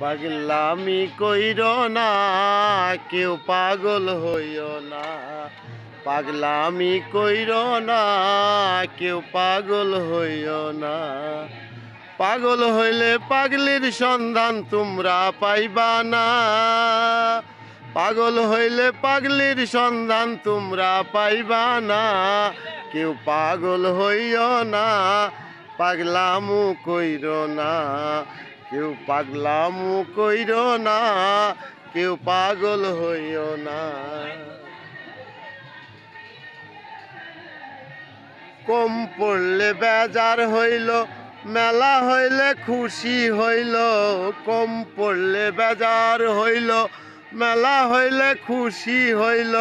পাগলামি কইর না, কেউ পাগল হইও না। পাগলামি কইর না, কেউ পাগল হইও না। পাগল হইলে পাগলির সন্ধান তোমরা পাইবা না। পাগল হইলে পাগলির সন্ধান তোমরা পাইবা না। কেউ পাগল হইও না, পাগলামু কইর না। কেউ পাগলামু কইর না, কেউ পাগল হইও না। কম পড়লে বেজার হইল, মেলা হইলে খুশি হইল। কম পড়লে বেজার হইল, মেলা হইলে খুশি হইল।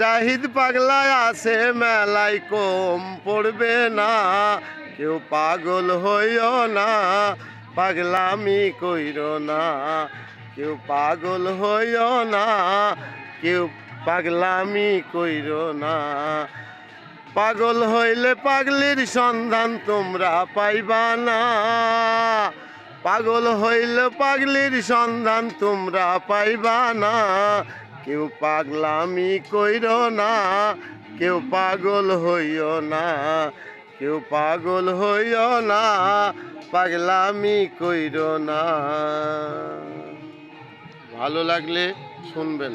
জাহিদ পাগলায় আছে, মেলায় কম পড়বে না, কেউ পাগল হইও না। পাগলামি কইর না। কেউ পাগল হইও না, কেউ পাগলামি কইর না। পাগল হইলে পাগলির সন্ধান তোমরা পাইবা না। পাগল হইলে পাগলির সন্ধান তোমরা পাইবা না। কেউ পাগলামি কইর না, কেউ পাগল হইও না। কেউ পাগল হইও না পাগলামি কইর না। ভালো লাগলে শুনবেন।